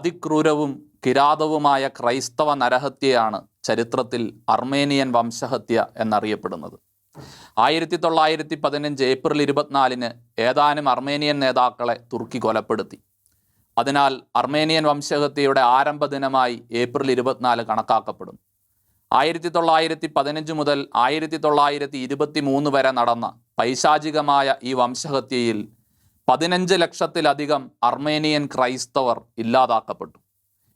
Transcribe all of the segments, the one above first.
അതിക്രൂരവും കിരാതവുമായ ക്രൈസ്തവ നരഹത്യയാണ് ചരിത്രത്തിൽ അർമേനിയൻ വംശഹത്യ എന്നറിയപ്പെടുന്നത്. ആയിരത്തി തൊള്ളായിരത്തി പതിനഞ്ച് ഏപ്രിൽ ഇരുപത്തിനാലിന് ഏതാനും അർമേനിയൻ നേതാക്കളെ തുർക്കി കൊലപ്പെടുത്തി. അതിനാൽ അർമേനിയൻ വംശഹത്യയുടെ ആരംഭ ദിനമായി ഏപ്രിൽ ഇരുപത്തിനാല് കണക്കാക്കപ്പെടുന്നു ആയിരത്തി തൊള്ളായിരത്തി പതിനഞ്ച് മുതൽ ആയിരത്തി തൊള്ളായിരത്തി ഇരുപത്തി മൂന്ന് വരെ നടന്ന പൈശാചികമായ ഈ വംശഹത്യയിൽ പതിനഞ്ച് ലക്ഷത്തിലധികം അർമേനിയൻ ക്രൈസ്തവർ ഇല്ലാതാക്കപ്പെട്ടു.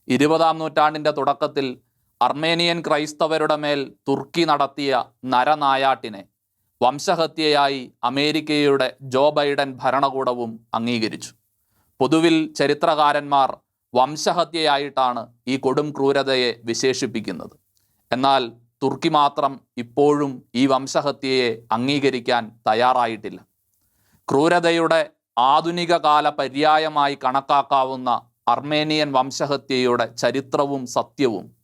ഇരുപതാം നൂറ്റാണ്ടിന്റെ തുടക്കത്തിൽ അർമേനിയൻ ക്രൈസ്തവരുടെ മേൽ തുർക്കി നടത്തിയ നരനായാട്ടിനെ വംശഹത്യയായി അമേരിക്കയുടെ ജോ ബൈഡൻ ഭരണകൂടവും അംഗീകരിച്ചു. പൊതുവിൽ ചരിത്രകാരന്മാർ വംശഹത്യയായിട്ടാണ് ഈ കൊടും ക്രൂരതയെ വിശേഷിപ്പിക്കുന്നത്. എന്നാൽ തുർക്കി മാത്രം ഇപ്പോഴും ഈ വംശഹത്യയെ അംഗീകരിക്കാൻ തയ്യാറായിട്ടില്ല. ക്രൂരതയുടെ ആധുനിക കാല പര്യായമായി കണക്കാക്കാവുന്ന അർമേനിയൻ വംശഹത്യയുടെ ചരിത്രവും സത്യവും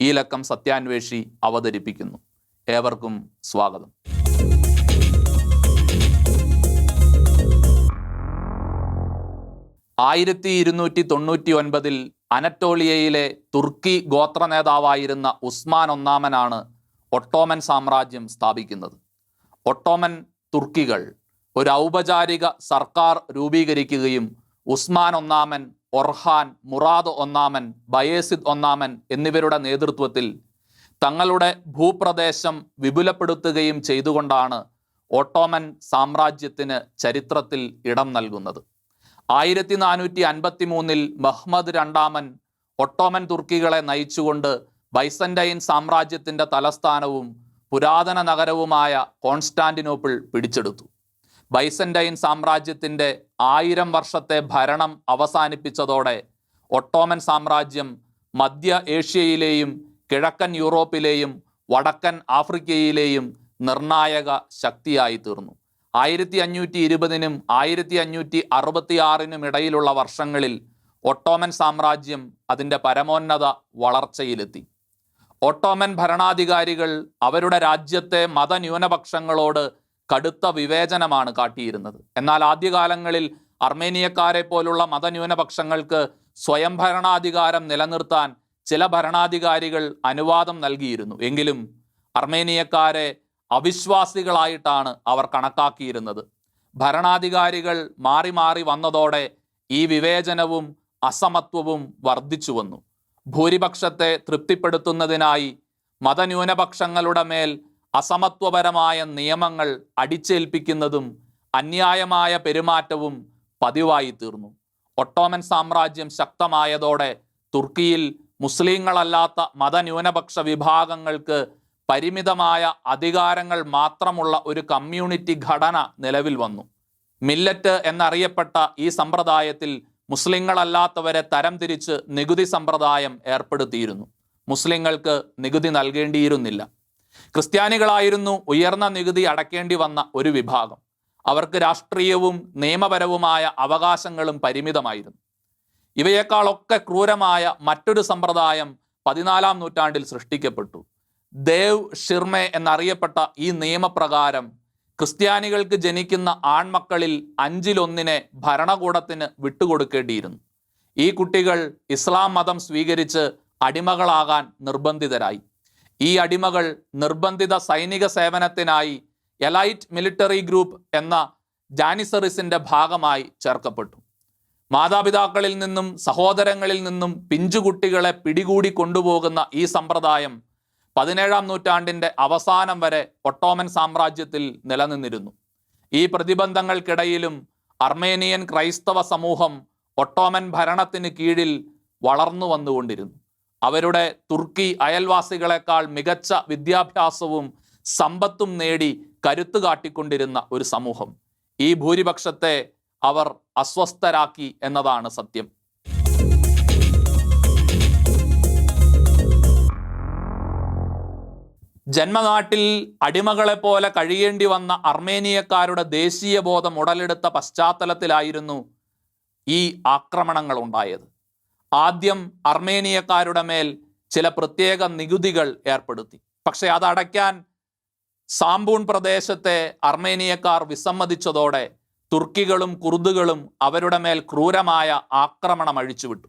ഈ ലക്കം സത്യാന്വേഷി അവതരിപ്പിക്കുന്നു. ഏവർക്കും സ്വാഗതം. ആയിരത്തി ഇരുന്നൂറ്റി തൊണ്ണൂറ്റി ഒൻപതിൽ അനറ്റോളിയയിലെ തുർക്കി ഗോത്ര നേതാവായിരുന്ന ഉസ്മാൻ ഒന്നാമനാണ് ഒട്ടോമൻ സാമ്രാജ്യം സ്ഥാപിക്കുന്നത്. ഒട്ടോമൻ തുർക്കികൾ ഒരു ഔപചാരിക സർക്കാർ രൂപീകരിക്കുകയും ഉസ്മാൻ ഒന്നാമൻ ഒർഹാൻ മുറാദ് ഒന്നാമൻ ബയേസിദ് ഒന്നാമൻ എന്നിവരുടെ നേതൃത്വത്തിൽ തങ്ങളുടെ ഭൂപ്രദേശം വിപുലപ്പെടുത്തുകയും ചെയ്തുകൊണ്ടാണ് ഓട്ടോമൻ സാമ്രാജ്യത്തിന് ചരിത്രത്തിൽ ഇടം നൽകുന്നത്. ആയിരത്തി നാനൂറ്റി അൻപത്തി മൂന്നിൽ മഹ്മദ് രണ്ടാമൻ ഒട്ടോമൻ തുർക്കികളെ നയിച്ചുകൊണ്ട് ബൈസന്റൈൻ സാമ്രാജ്യത്തിന്റെ തലസ്ഥാനവും പുരാതന നഗരവുമായ കോൺസ്റ്റാന്റിനോപ്പിൾ പിടിച്ചെടുത്തു. ബൈസന്റൈൻ സാമ്രാജ്യത്തിന്റെ ആയിരം വർഷത്തെ ഭരണം അവസാനിപ്പിച്ചതോടെ ഒട്ടോമൻ സാമ്രാജ്യം മധ്യ ഏഷ്യയിലെയും കിഴക്കൻ യൂറോപ്പിലെയും വടക്കൻ ആഫ്രിക്കയിലെയും നിർണായക ശക്തിയായി തീർന്നു. ആയിരത്തി അഞ്ഞൂറ്റി ഇരുപതിനും ആയിരത്തി അഞ്ഞൂറ്റി അറുപത്തി ആറിനും ഇടയിലുള്ള വർഷങ്ങളിൽ ഒട്ടോമൻ സാമ്രാജ്യം അതിന്റെ പരമോന്നത വളർച്ചയിലെത്തി. ഒട്ടോമൻ ഭരണാധികാരികൾ അവരുടെ രാജ്യത്തെ മതന്യൂനപക്ഷങ്ങളോട് കടുത്ത വിവേചനമാണ് കാട്ടിയിരുന്നത്. എന്നാൽ ആദ്യകാലങ്ങളിൽ അർമേനിയക്കാരെ പോലുള്ള മതന്യൂനപക്ഷങ്ങൾക്ക് സ്വയം ഭരണാധികാരം നിലനിർത്താൻ ചില ഭരണാധികാരികൾ അനുവാദം നൽകിയിരുന്നു. എങ്കിലും അർമേനിയക്കാരെ അവിശ്വാസികളായിട്ടാണ് അവർ കണക്കാക്കിയിരുന്നത്. ഭരണാധികാരികൾ മാറി മാറി വന്നതോടെ ഈ വിവേചനവും അസമത്വവും വർദ്ധിച്ചു വന്നു. ഭൂരിപക്ഷത്തെ തൃപ്തിപ്പെടുത്തുന്നതിനായി മതന്യൂനപക്ഷങ്ങളുടെ മേൽ അസമത്വപരമായ നിയമങ്ങൾ അടിച്ചേൽപ്പിക്കുന്നതും അന്യായമായ പെരുമാറ്റവും പതിവായി തീർന്നു. ഒട്ടോമൻ സാമ്രാജ്യം ശക്തമായതോടെ തുർക്കിയിൽ മുസ്ലിങ്ങളല്ലാത്ത മതന്യൂനപക്ഷ വിഭാഗങ്ങൾക്ക് പരിമിതമായ അധികാരങ്ങൾ മാത്രമുള്ള ഒരു കമ്മ്യൂണിറ്റി ഘടന നിലവിൽ വന്നു. മില്ലറ്റ് എന്നറിയപ്പെട്ട ഈ സമ്പ്രദായത്തിൽ മുസ്ലിങ്ങളല്ലാത്തവരെ തരംതിരിച്ച് നികുതി സമ്പ്രദായം ഏർപ്പെടുത്തിയിരുന്നു. മുസ്ലിങ്ങൾക്ക് നികുതി നൽകേണ്ടിയിരുന്നില്ല. ക്രിസ്ത്യാനികളായിരുന്നു ഉയർന്ന നികുതി അടക്കേണ്ടി വന്ന ഒരു വിഭാഗം. അവർക്ക് രാഷ്ട്രീയവും നിയമപരവുമായ അവകാശങ്ങളും പരിമിതമായിരുന്നു. ഇവയേക്കാളൊക്കെ ക്രൂരമായ മറ്റൊരു സമ്പ്രദായം പതിനാലാം നൂറ്റാണ്ടിൽ സൃഷ്ടിക്കപ്പെട്ടു. ദേവ് ഷിർമെ എന്നറിയപ്പെട്ട ഈ നിയമപ്രകാരം ക്രിസ്ത്യാനികൾക്ക് ജനിക്കുന്ന ആൺമക്കളിൽ അഞ്ചിലൊന്നിനെ ഭരണകൂടത്തിന് വിട്ടുകൊടുക്കേണ്ടിയിരുന്നു. ഈ കുട്ടികൾ ഇസ്ലാം മതം സ്വീകരിച്ച് അടിമകളാകാൻ നിർബന്ധിതരായി. ഈ അടിമകൾ നിർബന്ധിത സൈനിക സേവനത്തിനായി എലൈറ്റ് മിലിറ്ററി ഗ്രൂപ്പ് എന്ന ജാനിസറിസിന്റെ ഭാഗമായി ചേർക്കപ്പെട്ടു. മാതാപിതാക്കളിൽ നിന്നും സഹോദരങ്ങളിൽ നിന്നും പിഞ്ചുകുട്ടികളെ പിടികൂടി കൊണ്ടുപോകുന്ന ഈ സമ്പ്രദായം പതിനേഴാം നൂറ്റാണ്ടിന്റെ അവസാനം വരെ ഒട്ടോമൻ സാമ്രാജ്യത്തിൽ നിലനിന്നിരുന്നു. ഈ പ്രതിബന്ധങ്ങൾക്കിടയിലും അർമേനിയൻ ക്രൈസ്തവ സമൂഹം ഒട്ടോമൻ ഭരണത്തിന് കീഴിൽ വളർന്നു വന്നുകൊണ്ടിരുന്നു അവരുടെ തുർക്കി അയൽവാസികളെക്കാൾ മികച്ച വിദ്യാഭ്യാസവും സമ്പത്തും നേടി കരുത്തു കാട്ടിക്കൊണ്ടിരുന്ന ഒരു സമൂഹം. ഈ ഭൂരിപക്ഷത്തെ അവർ അസ്വസ്ഥരാക്കി എന്നതാണ് സത്യം. ജന്മനാട്ടിൽ അടിമകളെ പോലെ കഴിയേണ്ടി വന്ന അർമേനിയക്കാരുടെ ദേശീയ ബോധം ഉടലെടുത്ത പശ്ചാത്തലത്തിലായിരുന്നു ഈ ആക്രമണങ്ങൾ ഉണ്ടായത് ആദ്യം അർമേനിയക്കാരുടെ മേൽ ചില പ്രത്യേക നികുതികൾ ഏർപ്പെടുത്തി. പക്ഷെ അതടയ്ക്കാൻ സാമ്പൂൺ പ്രദേശത്തെ അർമേനിയക്കാർ വിസമ്മതിച്ചതോടെ തുർക്കികളും കുർദുകളും അവരുടെ മേൽ ക്രൂരമായ ആക്രമണം അഴിച്ചുവിട്ടു.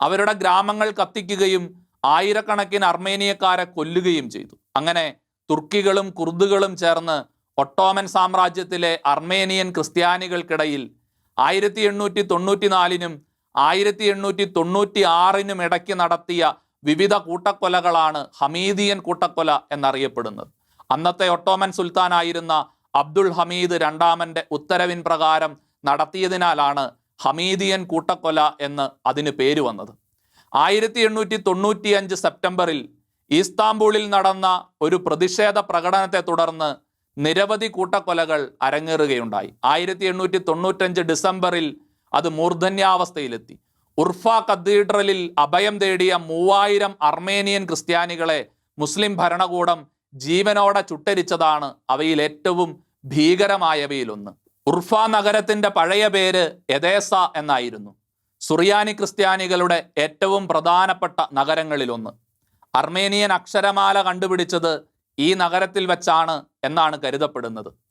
അവരുടെ ഗ്രാമങ്ങൾ കത്തിക്കുകയും ആയിരക്കണക്കിന് അർമേനിയക്കാരെ കൊല്ലുകയും ചെയ്തു. അങ്ങനെ തുർക്കികളും കുർദുകളും ചേർന്ന് ഒട്ടോമൻ സാമ്രാജ്യത്തിലെ അർമേനിയൻ ക്രിസ്ത്യാനികൾക്കിടയിൽ ആയിരത്തി എണ്ണൂറ്റി തൊണ്ണൂറ്റിനാലിനും ആയിരത്തി എണ്ണൂറ്റി തൊണ്ണൂറ്റി ആറിനും ഇടയ്ക്ക് നടത്തിയ വിവിധ കൂട്ടക്കൊലകളാണ് ഹമീദിയൻ കൂട്ടക്കൊല എന്നറിയപ്പെടുന്നത്. അന്നത്തെ ഒട്ടോമൻ സുൽത്താനായിരുന്ന അബ്ദുൾ ഹമീദ് രണ്ടാമന്റെ ഉത്തരവിൻ പ്രകാരം നടത്തിയതിനാലാണ് ഹമീദിയൻ കൂട്ടക്കൊല എന്ന് അതിന് പേര് വന്നത്. ആയിരത്തി എണ്ണൂറ്റി തൊണ്ണൂറ്റി അഞ്ച് സെപ്റ്റംബറിൽ ഈസ്താംബൂളിൽ നടന്ന ഒരു പ്രതിഷേധ പ്രകടനത്തെ തുടർന്ന് നിരവധി കൂട്ടക്കൊലകൾ അരങ്ങേറുകയുണ്ടായി. ആയിരത്തി എണ്ണൂറ്റി തൊണ്ണൂറ്റഞ്ച് ഡിസംബറിൽ അത് മൂർധന്യാവസ്ഥയിലെത്തി. ഉർഫ കത്തീഡ്രലിൽ അഭയം തേടിയ മൂവായിരം അർമേനിയൻ ക്രിസ്ത്യാനികളെ മുസ്ലിം ഭരണകൂടം ജീവനോടെ ചുട്ടരിച്ചതാണ് അവയിൽ ഏറ്റവും ഭീകരമായവയിലൊന്ന്. ഉർഫ നഗരത്തിന്റെ പഴയ പേര് എദേസ എന്നായിരുന്നു. സുറിയാനി ക്രിസ്ത്യാനികളുടെ ഏറ്റവും പ്രധാനപ്പെട്ട നഗരങ്ങളിലൊന്ന്. അർമേനിയൻ അക്ഷരമാല കണ്ടുപിടിച്ചത് ഈ നഗരത്തിൽ വെച്ചാണ് എന്നാണ് കരുതപ്പെടുന്നത്.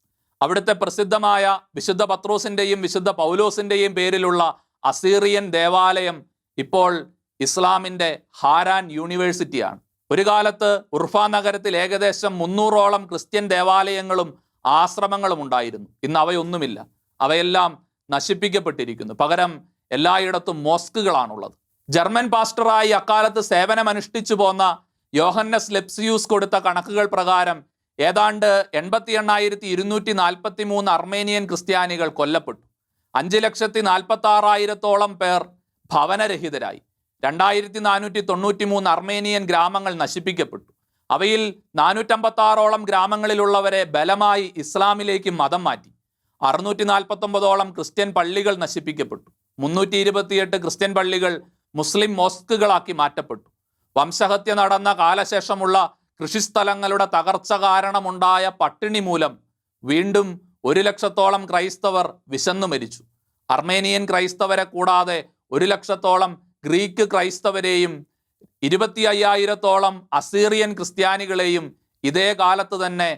അവിടുത്തെ പ്രസിദ്ധമായ വിശുദ്ധ പത്രോസിന്റെയും വിശുദ്ധ പൗലോസിന്റെയും പേരിലുള്ള അസീറിയൻ ദേവാലയം ഇപ്പോൾ ഇസ്ലാമിന്റെ ഹാരാൻ യൂണിവേഴ്സിറ്റിയാണ്. ഒരു കാലത്ത് ഉർഫ നഗരത്തിൽ ഏകദേശം മുന്നൂറോളം ക്രിസ്ത്യൻ ദേവാലയങ്ങളും ആശ്രമങ്ങളും ഉണ്ടായിരുന്നു. ഇന്ന് അവയൊന്നുമില്ല. അവയെല്ലാം നശിപ്പിക്കപ്പെട്ടിരിക്കുന്നു. പകരം എല്ലായിടത്തും മോസ്കുകളാണുള്ളത്. ജർമ്മൻ പാസ്റ്ററായി അക്കാലത്ത് സേവനമനുഷ്ഠിച്ചു പോന്ന യോഹന്നസ് ലെപ്സിയൂസ് കൊടുത്ത കണക്കുകൾ പ്രകാരം ഏതാണ്ട് എൺപത്തി എണ്ണായിരത്തി ഇരുന്നൂറ്റി നാൽപ്പത്തി മൂന്ന് അർമേനിയൻ ക്രിസ്ത്യാനികൾ കൊല്ലപ്പെട്ടു. അഞ്ച് ലക്ഷത്തി നാൽപ്പത്തി ആറായിരത്തോളം പേർ ഭവനരഹിതരായി. രണ്ടായിരത്തി നാനൂറ്റി തൊണ്ണൂറ്റി മൂന്ന് അർമേനിയൻ ഗ്രാമങ്ങൾ നശിപ്പിക്കപ്പെട്ടു. അവയിൽ നാനൂറ്റമ്പത്തി ആറോളം ഗ്രാമങ്ങളിലുള്ളവരെ ബലമായി ഇസ്ലാമിലേക്ക് മതം മാറ്റി. അറുന്നൂറ്റി നാൽപ്പത്തൊമ്പതോളം ക്രിസ്ത്യൻ പള്ളികൾ നശിപ്പിക്കപ്പെട്ടു. മുന്നൂറ്റി ഇരുപത്തിയെട്ട് ക്രിസ്ത്യൻ പള്ളികൾ മുസ്ലിം മോസ്കുകളാക്കി മാറ്റപ്പെട്ടു. വംശഹത്യ നടന്ന കാലശേഷമുള്ള കൃഷിസ്ഥലങ്ങളുടെ തകർച്ച കാരണമുണ്ടായ പട്ടിണി മൂലം വീണ്ടും ഒരു ലക്ഷത്തോളം ക്രൈസ്തവർ വിശന്നു മരിച്ചു. അർമേനിയൻ ക്രൈസ്തവരെ കൂടാതെ ഒരു ലക്ഷത്തോളം ഗ്രീക്ക് ക്രൈസ്തവരെയും ഇരുപത്തി അയ്യായിരത്തോളം അസീറിയൻ ക്രിസ്ത്യാനികളെയും ഇതേ കാലത്ത് തന്നെ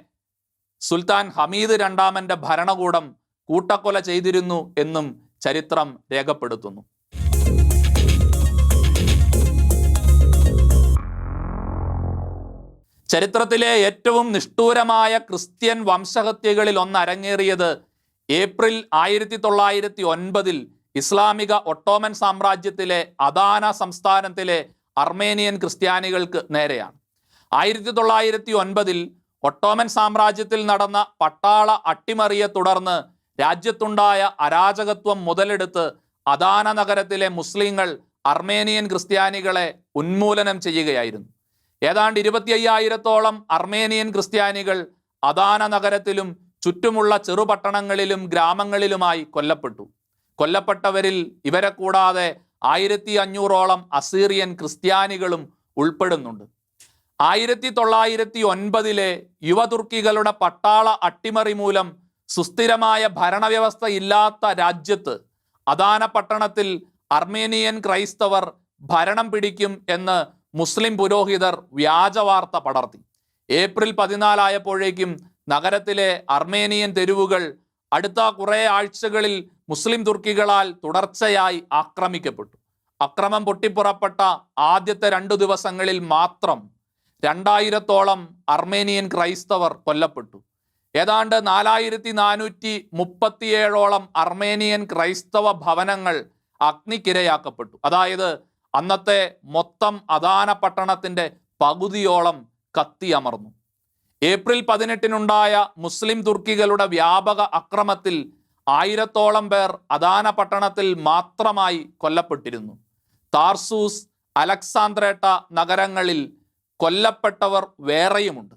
സുൽത്താൻ ഹമീദ് രണ്ടാമന്റെ ഭരണകൂടം കൂട്ടക്കൊല ചെയ്തിരുന്നു എന്നും ചരിത്രം രേഖപ്പെടുത്തുന്നു. ചരിത്രത്തിലെ ഏറ്റവും നിഷ്ഠൂരമായ ക്രിസ്ത്യൻ വംശഹത്യകളിൽ ഒന്ന് അരങ്ങേറിയത് ഏപ്രിൽ ആയിരത്തി തൊള്ളായിരത്തി ഒൻപതിൽ ഇസ്ലാമിക ഒട്ടോമൻ സാമ്രാജ്യത്തിലെ അദാന സംസ്ഥാനത്തിലെ അർമേനിയൻ ക്രിസ്ത്യാനികൾക്ക് നേരെയാണ്. ആയിരത്തി തൊള്ളായിരത്തി ഒൻപതിൽ ഒട്ടോമൻ സാമ്രാജ്യത്തിൽ നടന്ന പട്ടാള അട്ടിമറിയെ തുടർന്ന് രാജ്യത്തുണ്ടായ അരാജകത്വം മുതലെടുത്ത് അദാന നഗരത്തിലെ മുസ്ലിങ്ങൾ അർമേനിയൻ ക്രിസ്ത്യാനികളെ ഉന്മൂലനം ചെയ്യുകയായിരുന്നു. ഏതാണ്ട് ഇരുപത്തി അയ്യായിരത്തോളം അർമേനിയൻ ക്രിസ്ത്യാനികൾ അദാന നഗരത്തിലും ചുറ്റുമുള്ള ചെറുപട്ടണങ്ങളിലും ഗ്രാമങ്ങളിലുമായി കൊല്ലപ്പെട്ടു. കൊല്ലപ്പെട്ടവരിൽ ഇവരെ കൂടാതെ ആയിരത്തി അഞ്ഞൂറോളം അസീറിയൻ ക്രിസ്ത്യാനികളും ഉൾപ്പെടുന്നുണ്ട്. ആയിരത്തി തൊള്ളായിരത്തി ഒൻപതിലെ യുവതുർക്കികളുടെ പട്ടാള അട്ടിമറി മൂലം സുസ്ഥിരമായ ഭരണവ്യവസ്ഥ ഇല്ലാത്ത രാജ്യത്ത് അദാന പട്ടണത്തിൽ അർമേനിയൻ ക്രൈസ്തവർ ഭരണം പിടിക്കും എന്ന് മുസ്ലിം പുരോഹിതർ വ്യാജവാർത്ത പടർത്തി. ഏപ്രിൽ പതിനാലായപ്പോഴേക്കും നഗരത്തിലെ അർമേനിയൻ തെരുവുകൾ അടുത്ത കുറേ ആഴ്ചകളിൽ മുസ്ലിം തുർക്കികളാൽ തുടർച്ചയായി ആക്രമിക്കപ്പെട്ടു. അക്രമം പൊട്ടിപ്പുറപ്പെട്ട ആദ്യത്തെ രണ്ടു ദിവസങ്ങളിൽ മാത്രം രണ്ടായിരത്തോളം അർമേനിയൻ ക്രൈസ്തവർ കൊല്ലപ്പെട്ടു. ഏതാണ്ട് നാലായിരത്തി നാനൂറ്റി മുപ്പത്തിയേഴോളം അർമേനിയൻ ക്രൈസ്തവ ഭവനങ്ങൾ അഗ്നിക്കിരയാക്കപ്പെട്ടു. അതായത് അന്നത്തെ മൊത്തം അദാന പട്ടണത്തിന്റെ പകുതിയോളം കത്തിയമർന്നു ഏപ്രിൽ പതിനെട്ടിനുണ്ടായ മുസ്ലിം തുർക്കികളുടെ വ്യാപക അക്രമത്തിൽ ആയിരത്തോളം പേർ അദാന പട്ടണത്തിൽ മാത്രമായി കൊല്ലപ്പെട്ടിരുന്നു. താർസൂസ് അലക്സാന്ദ്രേട്ട നഗരങ്ങളിൽ കൊല്ലപ്പെട്ടവർ വേറെയുമുണ്ട്.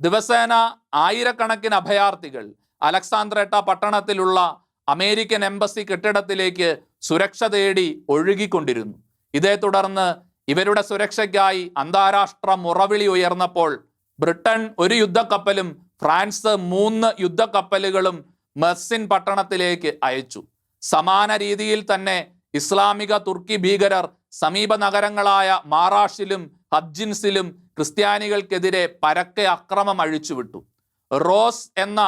ദിവസേന ആയിരക്കണക്കിന് അഭയാർത്ഥികൾ അലക്സാന്ദ്രേട്ട പട്ടണത്തിലുള്ള അമേരിക്കൻ എംബസി കെട്ടിടത്തിലേക്ക് സുരക്ഷ തേടി ഒഴുകിക്കൊണ്ടിരുന്നു. ഇതേ തുടർന്ന് ഇവരുടെ സുരക്ഷയ്ക്കായി അന്താരാഷ്ട്ര മുറവിളി ഉയർന്നപ്പോൾ ബ്രിട്ടൻ ഒരു യുദ്ധക്കപ്പലും ഫ്രാൻസ് മൂന്ന് യുദ്ധക്കപ്പലുകളും മെസ്സിൻ പട്ടണത്തിലേക്ക് അയച്ചു. സമാന രീതിയിൽ തന്നെ ഇസ്ലാമിക തുർക്കി ഭീകരർ സമീപ നഗരങ്ങളായ മാറാഷിലും ഹജ്ജിൻസിലും ക്രിസ്ത്യാനികൾക്കെതിരെ പരക്കെ അക്രമം അഴിച്ചുവിട്ടു. റോസ് എന്ന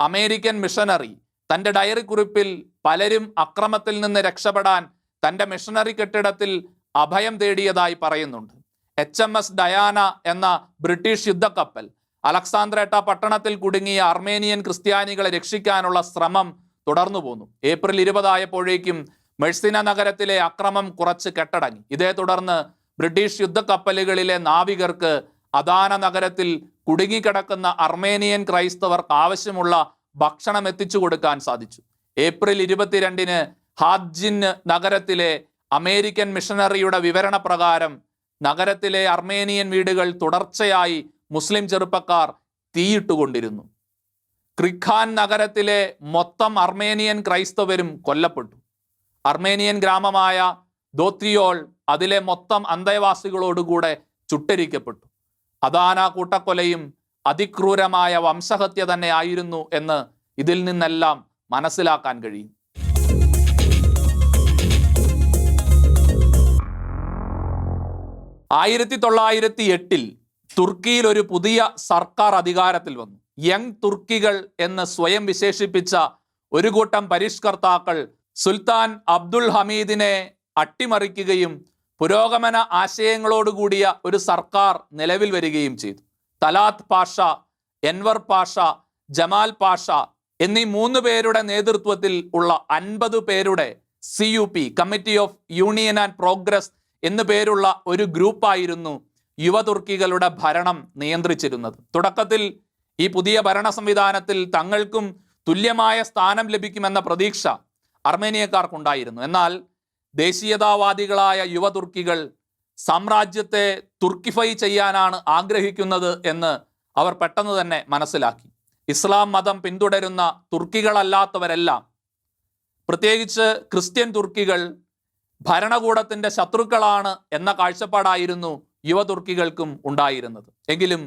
അമേരിക്കൻ മിഷനറി തന്റെ ഡയറി കുറിപ്പിൽ പലരും അക്രമത്തിൽ നിന്ന് രക്ഷപ്പെടാൻ തന്റെ മിഷണറി കെട്ടിടത്തിൽ അഭയം തേടിയതായി പറയുന്നുണ്ട്. എച്ച് എം എസ് ഡയാന എന്ന ബ്രിട്ടീഷ് യുദ്ധക്കപ്പൽ അലക്സാന്ദ്രേട്ട പട്ടണത്തിൽ കുടുങ്ങിയ അർമേനിയൻ ക്രിസ്ത്യാനികളെ രക്ഷിക്കാനുള്ള ശ്രമം തുടർന്നു പോന്നു. ഏപ്രിൽ ഇരുപതായപ്പോഴേക്കും മെഴ്സിന നഗരത്തിലെ അക്രമം കുറച്ച് കെട്ടടങ്ങി. ഇതേ തുടർന്ന് ബ്രിട്ടീഷ് യുദ്ധക്കപ്പലുകളിലെ നാവികർക്ക് അദാന നഗരത്തിൽ കുടുങ്ങിക്കിടക്കുന്ന അർമേനിയൻ ക്രൈസ്തവർക്ക് ആവശ്യമുള്ള ഭക്ഷണം എത്തിച്ചു കൊടുക്കാൻ സാധിച്ചു. ഏപ്രിൽ ഇരുപത്തിരണ്ടിന് ഹാജിൻ നഗരത്തിലെ അമേരിക്കൻ മിഷണറിയുടെ വിവരണ പ്രകാരം നഗരത്തിലെ അർമേനിയൻ വീടുകൾ തുടർച്ചയായി മുസ്ലിം ചെറുപ്പക്കാർ തീയിട്ടുകൊണ്ടിരുന്നു. ക്രിഖാൻ നഗരത്തിലെ മൊത്തം അർമേനിയൻ ക്രൈസ്തവരും കൊല്ലപ്പെട്ടു. അർമേനിയൻ ഗ്രാമമായ ദോത്രിയോൾ അതിലെ മൊത്തം അന്തേവാസികളോടുകൂടെ ചുട്ടരിക്കപ്പെട്ടു. അദാന കൂട്ടക്കൊലയും അതിക്രൂരമായ വംശഹത്യ തന്നെ ആയിരുന്നു എന്ന് ഇതിൽ നിന്നെല്ലാം മനസ്സിലാക്കാൻ കഴിയും. ആയിരത്തി തൊള്ളായിരത്തി എട്ടിൽ തുർക്കിയിൽ ഒരു പുതിയ സർക്കാർ അധികാരത്തിൽ വന്നു. യങ് തുർക്കികൾ എന്ന് സ്വയം വിശേഷിപ്പിച്ച ഒരു കൂട്ടം പരിഷ്കർത്താക്കൾ സുൽത്താൻ അബ്ദുൽ ഹമീദിനെ അട്ടിമറിക്കുകയും പുരോഗമന ആശയങ്ങളോടുകൂടിയ ഒരു സർക്കാർ നിലവിൽ വരികയും ചെയ്തു. Talaat Pasha Enver Pasha Jamal Pasha എന്നീ മൂന്ന് പേരുടെ നേതൃത്വത്തിൽ ഉള്ള അൻപത് പേരുടെ C U P Committee of Union and Progress എന്നു പേരുള്ള ഒരു ഗ്രൂപ്പായിരുന്നു യുവതുർക്കികളുടെ ഭരണം നിയന്ത്രിച്ചിരുന്നത്. തുടക്കത്തിൽ ഈ പുതിയ ഭരണ സംവിധാനത്തിൽ തങ്ങൾക്കും തുല്യമായ സ്ഥാനം ലഭിക്കുമെന്ന പ്രതീക്ഷ അർമേനിയക്കാർക്കുണ്ടായിരുന്നു. എന്നാൽ ദേശീയതാവാദികളായ യുവതുർക്കികൾ സാമ്രാജ്യത്തെ തുർക്കിഫൈ ചെയ്യാനാണ് ആഗ്രഹിക്കുന്നത് എന്ന് അവർ പെട്ടെന്ന് തന്നെ മനസ്സിലാക്കി. ഇസ്ലാം മതം പിന്തുടരുന്ന തുർക്കികളല്ലാത്തവരെല്ലാം പ്രത്യേകിച്ച് ക്രിസ്ത്യൻ തുർക്കികൾ ഭരണകൂടത്തിന്റെ ശത്രുക്കളാണ് എന്ന കാഴ്ചപ്പാടായിരുന്നു യുവതുർക്കികൾക്കും ഉണ്ടായിരുന്നത്. എങ്കിലും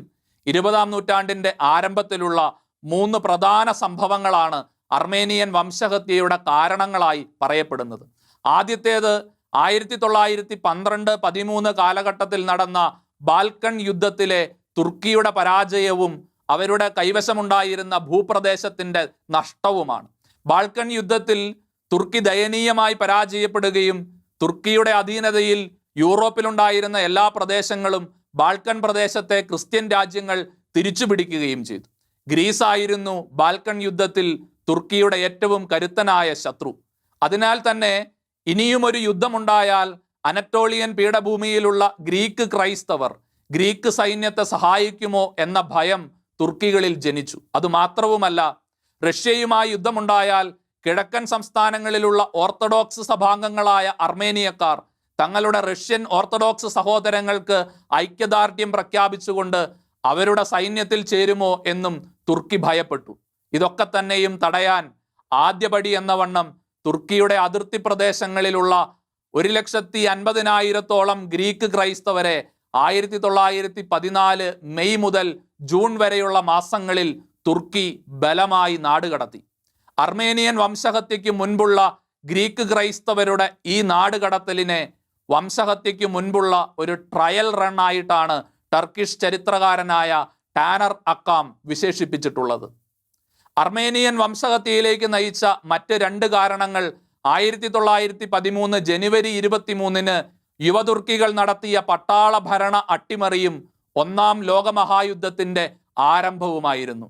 ഇരുപതാം നൂറ്റാണ്ടിന്റെ ആരംഭത്തിലുള്ള മൂന്ന് പ്രധാന സംഭവങ്ങളാണ് അർമേനിയൻ വംശഹത്യയുടെ കാരണങ്ങളായി പറയപ്പെടുന്നത്. ആദ്യത്തേത് ആയിരത്തി തൊള്ളായിരത്തി പന്ത്രണ്ട് പതിമൂന്ന് കാലഘട്ടത്തിൽ നടന്ന ബാൽക്കൺ യുദ്ധത്തിലെ തുർക്കിയുടെ പരാജയവും അവരുടെ കൈവശമുണ്ടായിരുന്ന ഭൂപ്രദേശത്തിന്റെ നഷ്ടവുമാണ്. ബാൽക്കൺ യുദ്ധത്തിൽ തുർക്കി ദയനീയമായി പരാജയപ്പെടുകയും തുർക്കിയുടെ അധീനതയിൽ യൂറോപ്പിലുണ്ടായിരുന്ന എല്ലാ പ്രദേശങ്ങളും ബാൽക്കൻ പ്രദേശത്തെ ക്രിസ്ത്യൻ രാജ്യങ്ങൾ തിരിച്ചുപിടിക്കുകയും ചെയ്തു. ഗ്രീസ് ആയിരുന്നു ബാൽക്കൺ യുദ്ധത്തിൽ തുർക്കിയുടെ ഏറ്റവും കരുത്തനായ ശത്രു. അതിനാൽ തന്നെ ഇനിയും ഒരു യുദ്ധമുണ്ടായാൽ അനറ്റോളിയൻ പീഠഭൂമിയിലുള്ള ഗ്രീക്ക് ക്രൈസ്തവർ ഗ്രീക്ക് സൈന്യത്തെ സഹായിക്കുമോ എന്ന ഭയം തുർക്കികളിൽ ജനിച്ചു. അതുമാത്രവുമല്ല റഷ്യയുമായി യുദ്ധമുണ്ടായാൽ കിഴക്കൻ സംസ്ഥാനങ്ങളിലുള്ള ഓർത്തഡോക്സ് സഭാംഗങ്ങളായ അർമേനിയക്കാർ തങ്ങളുടെ റഷ്യൻ ഓർത്തഡോക്സ് സഹോദരങ്ങൾക്ക് ഐക്യദാർഢ്യം പ്രഖ്യാപിച്ചുകൊണ്ട് അവരുടെ സൈന്യത്തിൽ ചേരുമോ എന്നും തുർക്കി ഭയപ്പെട്ടു. ഇതൊക്കെ തന്നെയും തടയാൻ ആദ്യപടി എന്ന വണ്ണം തുർക്കിയുടെ അതിർത്തി പ്രദേശങ്ങളിലുള്ള ഒരു ലക്ഷത്തി അൻപതിനായിരത്തോളം ഗ്രീക്ക് ക്രൈസ്തവരെ ആയിരത്തി തൊള്ളായിരത്തി പതിനാല് മെയ് മുതൽ ജൂൺ വരെയുള്ള മാസങ്ങളിൽ തുർക്കി ബലമായി നാടുകടത്തി. അർമേനിയൻ വംശഹത്യയ്ക്ക് മുൻപുള്ള ഗ്രീക്ക് ക്രൈസ്തവരുടെ ഈ നാടുകടത്തലിനെ വംശഹത്യയ്ക്ക് മുൻപുള്ള ഒരു ട്രയൽ റൺ ആയിട്ടാണ് ടർക്കിഷ് ചരിത്രകാരനായ ടാനർ അക്കാം വിശേഷിപ്പിച്ചിട്ടുള്ളത്. അർമേനിയൻ വംശഹത്യയിലേക്ക് നയിച്ച മറ്റ് രണ്ട് കാരണങ്ങൾ ആയിരത്തി തൊള്ളായിരത്തി പതിമൂന്ന് ജനുവരി ഇരുപത്തിമൂന്നിന് യുവതുർക്കികൾ നടത്തിയ പട്ടാള ഭരണ അട്ടിമറിയും ഒന്നാം ലോകമഹായുദ്ധത്തിന്റെ ആരംഭവുമായിരുന്നു.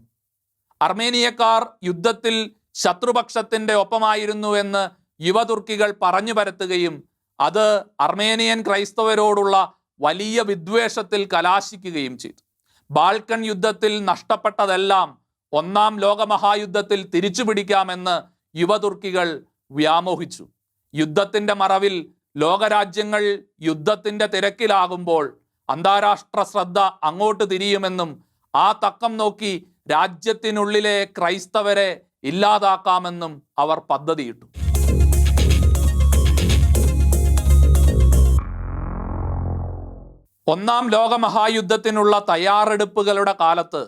അർമേനിയക്കാർ യുദ്ധത്തിൽ ശത്രുപക്ഷത്തിന്റെ ഒപ്പമായിരുന്നു എന്ന് യുവതുർക്കികൾ പറഞ്ഞു പരത്തുകയും അത് അർമേനിയൻ ക്രൈസ്തവരോടുള്ള വലിയ വിദ്വേഷത്തിൽ കലാശിക്കുകയും ചെയ്തു. ബാൽക്കൺ യുദ്ധത്തിൽ നഷ്ടപ്പെട്ടതെല്ലാം ഒന്നാം ലോകമഹായുദ്ധത്തിൽ തിരിച്ചു പിടിക്കാമെന്ന് യുവതുർക്കികൾ വ്യാമോഹിച്ചു. യുദ്ധത്തിന്റെ മറവിൽ ലോകരാജ്യങ്ങൾ യുദ്ധത്തിന്റെ തിരക്കിലാകുമ്പോൾ അന്താരാഷ്ട്ര ശ്രദ്ധ അങ്ങോട്ട് തിരിയുമെന്നും ആ തക്കം നോക്കി രാജ്യത്തിനുള്ളിലെ ക്രൈസ്തവരെ ഇല്ലാതാക്കാമെന്നും അവർ പദ്ധതിയിട്ടു. ഒന്നാം ലോകമഹായുദ്ധത്തിനുള്ള തയ്യാറെടുപ്പുകളുടെ കാലത്ത്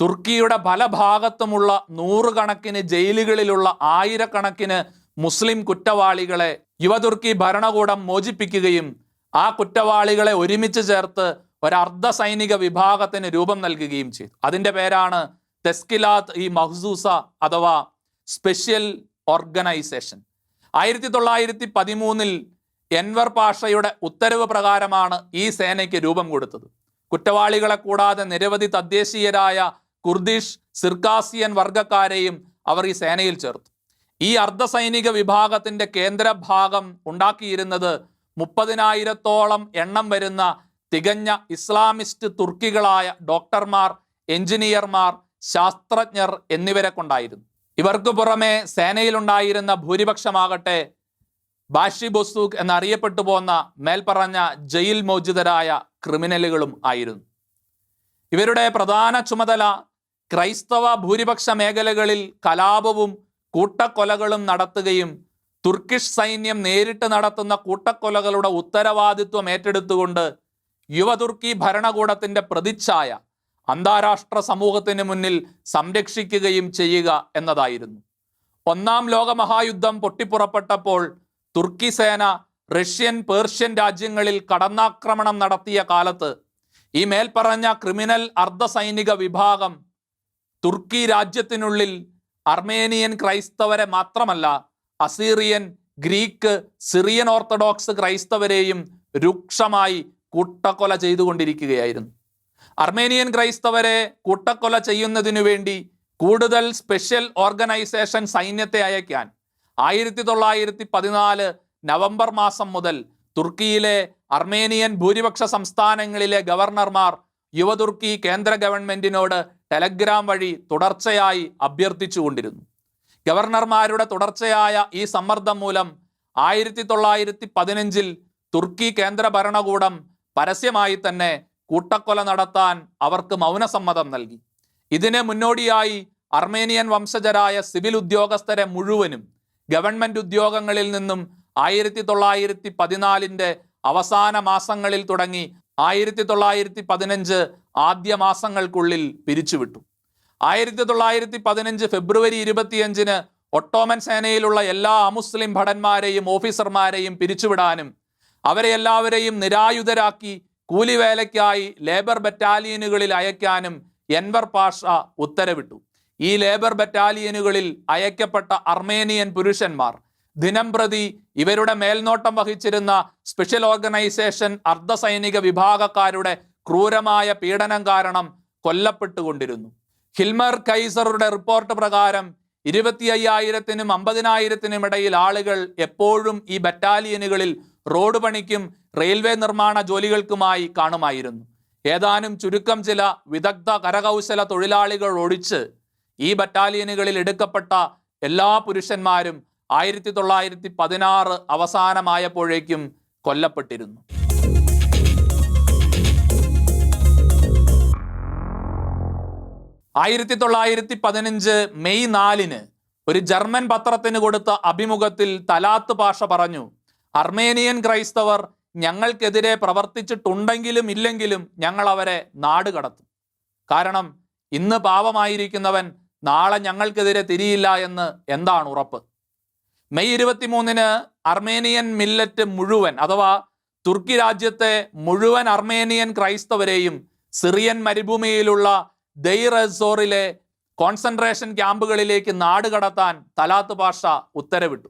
തുർക്കിയുടെ പല ഭാഗത്തുമുള്ള നൂറുകണക്കിന് ജയിലുകളിലുള്ള ആയിരക്കണക്കിന് മുസ്ലിം കുറ്റവാളികളെ യുവതുർക്കി ഭരണകൂടം മോചിപ്പിക്കുകയും ആ കുറ്റവാളികളെ ഒരുമിച്ച് ചേർത്ത് ഒരു സൈനിക വിഭാഗത്തിന് രൂപം നൽകുകയും ചെയ്തു. അതിന്റെ പേരാണ് തെസ്കിലാത്ത് ഈ മഹ്സൂസ അഥവാ സ്പെഷ്യൽ ഓർഗനൈസേഷൻ. ആയിരത്തി തൊള്ളായിരത്തി പതിമൂന്നിൽ എൻവർ പാഷയുടെ ഉത്തരവ് പ്രകാരമാണ് ഈ സേനയ്ക്ക് രൂപം കൊടുത്തത്. കുറ്റവാളികളെ കൂടാതെ നിരവധി തദ്ദേശീയരായ കുർദിഷ് സിർക്കാസിയൻ വർഗക്കാരെയും അവർ ഈ സേനയിൽ ചേർത്തു. ഈ അർദ്ധസൈനിക വിഭാഗത്തിന്റെ കേന്ദ്രഭാഗം ഉണ്ടാക്കിയിരുന്നത് മുപ്പതിനായിരത്തോളം എണ്ണം വരുന്ന തികഞ്ഞ ഇസ്ലാമിസ്റ്റ് തുർക്കികളായ ഡോക്ടർമാർ എഞ്ചിനീയർമാർ ശാസ്ത്രജ്ഞർ എന്നിവരെ കൊണ്ടായിരുന്നു. ഇവർക്ക് പുറമെ സേനയിലുണ്ടായിരുന്ന ഭൂരിപക്ഷമാകട്ടെ ബാഷി ബൊസൂഖ് എന്നറിയപ്പെട്ടു പോന്ന മേൽപ്പറഞ്ഞ ജയിൽ മോചിതരായ ക്രിമിനലുകളും ആയിരുന്നു. ഇവരുടെ പ്രധാന ചുമതല ക്രൈസ്തവ ഭൂരിപക്ഷ മേഖലകളിൽ കലാപവും കൂട്ടക്കൊലകളും നടത്തുകയും തുർക്കിഷ് സൈന്യം നേരിട്ട് നടത്തുന്ന കൂട്ടക്കൊലകളുടെ ഉത്തരവാദിത്വം ഏറ്റെടുത്തുകൊണ്ട് യുവതുർക്കി ഭരണകൂടത്തിന്റെ പ്രതിച്ഛായ അന്താരാഷ്ട്ര സമൂഹത്തിന് മുന്നിൽ സംരക്ഷിക്കുകയും ചെയ്യുക എന്നതായിരുന്നു. ഒന്നാം ലോകമഹായുദ്ധം പൊട്ടിപ്പുറപ്പെട്ടപ്പോൾ തുർക്കി സേന റഷ്യൻ പേർഷ്യൻ രാജ്യങ്ങളിൽ കടന്നാക്രമണം നടത്തിയ കാലത്ത് ഈ മേൽപ്പറഞ്ഞ ക്രിമിനൽ അർദ്ധസൈനിക വിഭാഗം തുർക്കി രാജ്യത്തിനുള്ളിൽ അർമേനിയൻ ക്രൈസ്തവരെ മാത്രമല്ല അസീറിയൻ ഗ്രീക്ക് സിറിയൻ ഓർത്തഡോക്സ് ക്രൈസ്തവരെയും രൂക്ഷമായി കൂട്ടക്കൊല ചെയ്തുകൊണ്ടിരിക്കുകയായിരുന്നു. അർമേനിയൻ ക്രൈസ്തവരെ കൂട്ടക്കൊല ചെയ്യുന്നതിനു വേണ്ടി കൂടുതൽ സ്പെഷ്യൽ ഓർഗനൈസേഷൻ സൈന്യത്തെ അയക്കാൻ ആയിരത്തി തൊള്ളായിരത്തി പതിനാല് നവംബർ മാസം മുതൽ തുർക്കിയിലെ അർമേനിയൻ ഭൂരിപക്ഷ സംസ്ഥാനങ്ങളിലെ ഗവർണർമാർ യുവതുർക്കി കേന്ദ്ര ഗവൺമെന്റിനോട് ടെലഗ്രാം വഴി തുടർച്ചയായി അഭ്യർത്ഥിച്ചുകൊണ്ടിരുന്നു. ഗവർണർമാരുടെ തുടർച്ചയായ ഈ സമ്മർദ്ദം മൂലം ആയിരത്തി തൊള്ളായിരത്തി പതിനഞ്ചിൽ തുർക്കി കേന്ദ്ര ഭരണകൂടം പരസ്യമായി തന്നെ കൂട്ടക്കൊല നടത്താൻ അവർക്ക് മൗനസമ്മതം നൽകി. ഇതിന് മുന്നോടിയായി അർമേനിയൻ വംശജരായ സിവിൽ ഉദ്യോഗസ്ഥരെ മുഴുവനും ഗവൺമെന്റ് ഉദ്യോഗങ്ങളിൽ നിന്നും ആയിരത്തി തൊള്ളായിരത്തി പതിനാലിന്റെ അവസാന മാസങ്ങളിൽ തുടങ്ങി ആയിരത്തി തൊള്ളായിരത്തി പതിനഞ്ച് ആദ്യ മാസങ്ങൾക്കുള്ളിൽ പിരിച്ചുവിട്ടു. ആയിരത്തി തൊള്ളായിരത്തി പതിനഞ്ച് ഫെബ്രുവരി ഇരുപത്തിയഞ്ചിന് ഒട്ടോമൻ സേനയിലുള്ള എല്ലാ അമുസ്ലിം ഭടന്മാരെയും ഓഫീസർമാരെയും പിരിച്ചുവിടാനും അവരെ എല്ലാവരെയും നിരായുധരാക്കി കൂലിവേലയ്ക്കായി ലേബർ ബറ്റാലിയനുകളിൽ അയക്കാനും എൻവർ പാഷ ഉത്തരവിട്ടു. ഈ ലേബർ ബറ്റാലിയനുകളിൽ അയക്കപ്പെട്ട അർമേനിയൻ പുരുഷന്മാർ ദിനം പ്രതി ഇവരുടെ മേൽനോട്ടം വഹിച്ചിരുന്ന സ്പെഷ്യൽ ഓർഗനൈസേഷൻ അർദ്ധസൈനിക വിഭാഗക്കാരുടെ ക്രൂരമായ പീഡനം കാരണം കൊല്ലപ്പെട്ടുകൊണ്ടിരുന്നു. ഹിൽമർ കൈസറുടെ റിപ്പോർട്ട് പ്രകാരം ഇരുപത്തി അയ്യായിരത്തിനും അമ്പതിനായിരത്തിനും ഇടയിൽ ആളുകൾ എപ്പോഴും ഈ ബറ്റാലിയനുകളിൽ റോഡ് പണിക്കും റെയിൽവേ നിർമ്മാണ ജോലികൾക്കുമായി കാണുമായിരുന്നു. ഏതാനും ചുരുക്കം ചില വിദഗ്ധ കരകൗശല തൊഴിലാളികൾ ഒഴിച്ച് ഈ ബറ്റാലിയനുകളിൽ എടുക്കപ്പെട്ട എല്ലാ പുരുഷന്മാരും ആയിരത്തി തൊള്ളായിരത്തി പതിനാറ് അവസാനമായപ്പോഴേക്കും കൊല്ലപ്പെട്ടിരുന്നു. ആയിരത്തി തൊള്ളായിരത്തി പതിനഞ്ച് മെയ് നാലിന് ഒരു ജർമ്മൻ പത്രത്തിന് കൊടുത്ത അഭിമുഖത്തിൽ തലാത്ത് പാഷ പറഞ്ഞു അർമേനിയൻ ക്രൈസ്തവർ ഞങ്ങൾക്കെതിരെ പ്രവർത്തിച്ചിട്ടുണ്ടെങ്കിലും ഇല്ലെങ്കിലും ഞങ്ങൾ അവരെ നാട് കടത്തും. കാരണം ഇന്ന് പാവമായിരിക്കുന്നവൻ നാളെ ഞങ്ങൾക്കെതിരെ തിരിയില്ല എന്ന് എന്താണ് ഉറപ്പ്? മെയ് ഇരുപത്തിമൂന്നിന് അർമേനിയൻ മില്ലറ്റ് മുഴുവൻ അഥവാ തുർക്കി രാജ്യത്തെ മുഴുവൻ അർമേനിയൻ ക്രൈസ്തവരെയും സിറിയൻ മരുഭൂമിയിലുള്ള ദൈറസോറിലെ കോൺസെൻട്രേഷൻ ക്യാമ്പുകളിലേക്ക് നാട് കടത്താൻ തലാത്ത് പാഷ ഉത്തരവിട്ടു.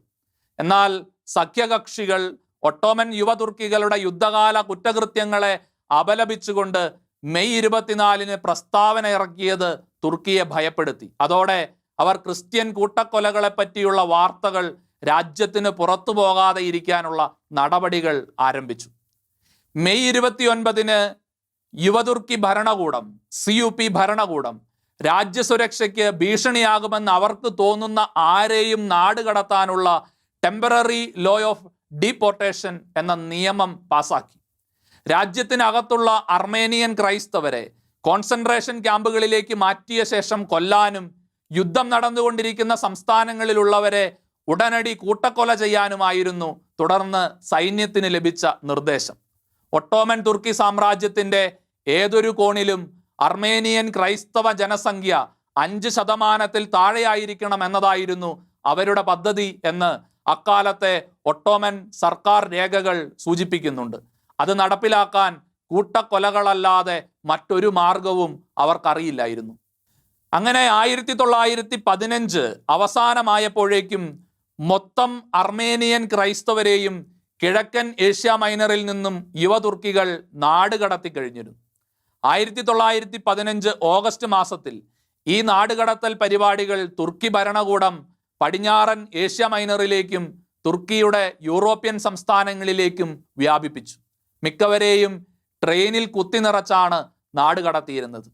എന്നാൽ സഖ്യകക്ഷികൾ ഒട്ടോമൻ യുവതുർക്കികളുടെ യുദ്ധകാല കുറ്റകൃത്യങ്ങളെ അപലപിച്ചുകൊണ്ട് മെയ് ഇരുപത്തിനാലിന് പ്രസ്താവന ഇറക്കിയത് തുർക്കിയെ ഭയപ്പെടുത്തി. അതോടെ അവർ ക്രിസ്ത്യൻ കൂട്ടക്കൊലകളെ പറ്റിയുള്ള വാർത്തകൾ രാജ്യത്തിന് പുറത്തു പോകാതെ ഇരിക്കാനുള്ള നടപടികൾ ആരംഭിച്ചു. മെയ് ഇരുപത്തിയൊൻപതിന് യുവതുർക്കി ഭരണകൂടം സി യു പി ഭരണകൂടം രാജ്യസുരക്ഷയ്ക്ക് ഭീഷണിയാകുമെന്ന് അവർക്ക് തോന്നുന്ന ആരെയും നാട് കടത്താനുള്ള ടെമ്പററി ലോ ഓഫ് ഡീപ്പോർട്ടേഷൻ എന്ന നിയമം പാസാക്കി. രാജ്യത്തിനകത്തുള്ള അർമേനിയൻ ക്രൈസ്തവരെ കോൺസെൻട്രേഷൻ ക്യാമ്പുകളിലേക്ക് മാറ്റിയ ശേഷം കൊല്ലാനും യുദ്ധം നടന്നുകൊണ്ടിരിക്കുന്ന സംസ്ഥാനങ്ങളിലുള്ളവരെ ഉടനടി കൂട്ടക്കൊല ചെയ്യാനുമായിരുന്നു തുടർന്ന് സൈന്യത്തിന് ലഭിച്ച നിർദ്ദേശം. ഒട്ടോമൻ തുർക്കി സാമ്രാജ്യത്തിന്റെ ഏതൊരു കോണിലും അർമേനിയൻ ക്രൈസ്തവ ജനസംഖ്യ അഞ്ച് ശതമാനത്തിൽ താഴെയായിരിക്കണം എന്നതായിരുന്നു അവരുടെ പദ്ധതി എന്ന് അക്കാലത്തെ ഒട്ടോമൻ സർക്കാർ രേഖകൾ സൂചിപ്പിക്കുന്നുണ്ട്. അത് നടപ്പിലാക്കാൻ കൂട്ടക്കൊലകളല്ലാതെ മറ്റൊരു മാർഗവും അവർക്കറിയില്ലായിരുന്നു. അങ്ങനെ ആയിരത്തി തൊള്ളായിരത്തി പതിനഞ്ച് അവസാനമായപ്പോഴേക്കും മൊത്തം അർമേനിയൻ ക്രൈസ്തവരെയും കിഴക്കൻ ഏഷ്യ മൈനറിൽ നിന്നും യുവതുർക്കികൾ നാട് കടത്തി കഴിഞ്ഞിരുന്നു ആയിരത്തി തൊള്ളായിരത്തി പതിനഞ്ച് ഓഗസ്റ്റ് മാസത്തിൽ ഈ നാടുകടത്തൽ പരിപാടികൾ തുർക്കി ഭരണകൂടം പടിഞ്ഞാറൻ ഏഷ്യ മൈനറിലേക്കും തുർക്കിയുടെ യൂറോപ്യൻ സംസ്ഥാനങ്ങളിലേക്കും വ്യാപിപ്പിച്ചു. മിക്കവരെയും ട്രെയിനിൽ കുത്തി നിറച്ചാണ് നാട് കടത്തിയിരുന്നത്.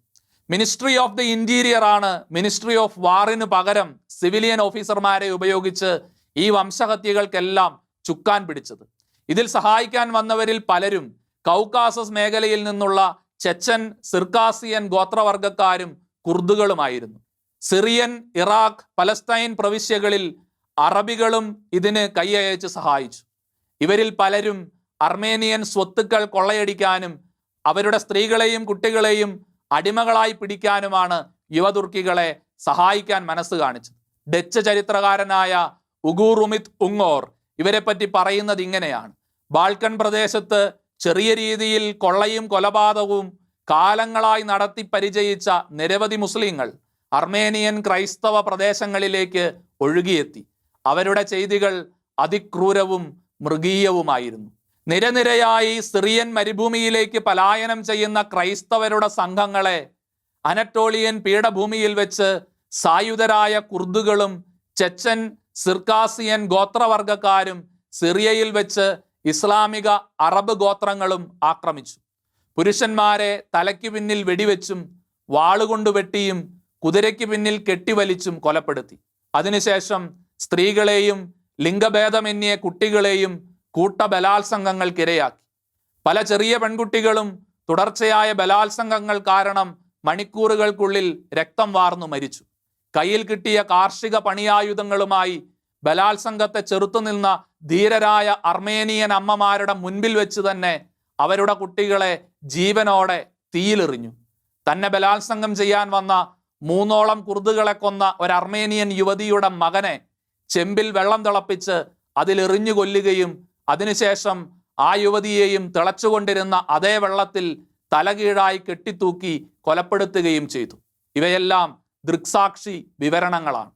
മിനിസ്ട്രി ഓഫ് ദി ഇന്റീരിയർ ആണ് മിനിസ്ട്രി ഓഫ് വാറിന് പകരം സിവിലിയൻ ഓഫീസർമാരെ ഉപയോഗിച്ച് ഈ വംശഹത്യകൾക്കെല്ലാം ചുക്കാൻ പിടിച്ചത്. ഇതിൽ സഹായിക്കാൻ വന്നവരിൽ പലരും കൗക്കാസസ് മേഖലയിൽ നിന്നുള്ള ചെച്ചൻ സിർക്കാസിയൻ ഗോത്രവർഗക്കാരും കുർദുകളുമായിരുന്നു. സിറിയൻ ഇറാഖ് പലസ്തൈൻ പ്രവിശ്യകളിൽ അറബികളും ഇതിന് കൈയയച്ച് സഹായിച്ചു. ഇവരിൽ പലരും അർമേനിയൻ സ്വത്തുക്കൾ കൊള്ളയടിക്കാനും അവരുടെ സ്ത്രീകളെയും കുട്ടികളെയും അടിമകളായി പിടിക്കാനുമാണ് യുവതുർക്കികളെ സഹായിക്കാൻ മനസ്സ് കാണിച്ചത്. ഡച്ച് ചരിത്രകാരനായ ഉഗൂറുമിത് ഉങ്ങോർ ഇവരെപ്പറ്റി പറയുന്നത് ഇങ്ങനെയാണ്. ബാൾക്കൺ പ്രദേശത്ത് ചെറിയ രീതിയിൽ കൊള്ളയും കൊലപാതകവും കാലങ്ങളായി നടത്തി പരിചയിച്ച നിരവധി മുസ്ലിങ്ങൾ അർമേനിയൻ ക്രൈസ്തവ പ്രദേശങ്ങളിലേക്ക് ഒഴുകിയെത്തി. അവരുടെ ചെയ്തികൾ അതിക്രൂരവും മൃഗീയവുമായിരുന്നു. നിരനിരയായി സിറിയൻ മരുഭൂമിയിലേക്ക് പലായനം ചെയ്യുന്ന ക്രൈസ്തവരുടെ സംഘങ്ങളെ അനറ്റോളിയൻ പീഠഭൂമിയിൽ വെച്ച് സായുധരായ കുർദുകളും ചെച്ചൻ സിർക്കാസിയൻ ഗോത്രവർഗക്കാരും സിറിയയിൽ വെച്ച് ഇസ്ലാമിക അറബ് ഗോത്രങ്ങളും ആക്രമിച്ചു. പുരുഷന്മാരെ തലയ്ക്ക് പിന്നിൽ വെടിവെച്ചും വാളുകൊണ്ട് വെട്ടിയും കുതിരയ്ക്ക് പിന്നിൽ കെട്ടിവലിച്ചും കൊലപ്പെടുത്തി. അതിനുശേഷം സ്ത്രീകളെയും ലിംഗഭേദമെന്നിയ കുട്ടികളെയും കൂട്ടബലാത്സംഗങ്ങൾക്കിരയാക്കി. പല ചെറിയ പെൺകുട്ടികളും തുടർച്ചയായ ബലാത്സംഗങ്ങൾ കാരണം മണിക്കൂറുകൾക്കുള്ളിൽ രക്തം വാർന്നു മരിച്ചു. കയ്യിൽ കിട്ടിയ കാർഷിക പണിയായുധങ്ങളുമായി ബലാത്സംഗത്തെ ചെറുത്തുനിന്ന ധീരരായ അർമേനിയൻ അമ്മമാരുടെ മുൻപിൽ വെച്ച് തന്നെ അവരുടെ കുട്ടികളെ ജീവനോടെ തീയിലെറിഞ്ഞു. തന്നെ ബലാത്സംഗം ചെയ്യാൻ വന്ന മൂന്നോളം കുർദുകളെ കൊന്ന ഒരു അർമേനിയൻ യുവതിയുടെ മകനെ ചെമ്പിൽ വെള്ളം തിളപ്പിച്ച് അതിലെറിഞ്ഞു കൊല്ലുകയും അതിനുശേഷം ആ യുവതിയെയും തിളച്ചുകൊണ്ടിരുന്ന അതേ വെള്ളത്തിൽ തലകീഴായി കെട്ടിത്തൂക്കി കൊലപ്പെടുത്തുകയും ചെയ്തു. ഇവയെല്ലാം ദൃക്സാക്ഷി വിവരണങ്ങളാണ്.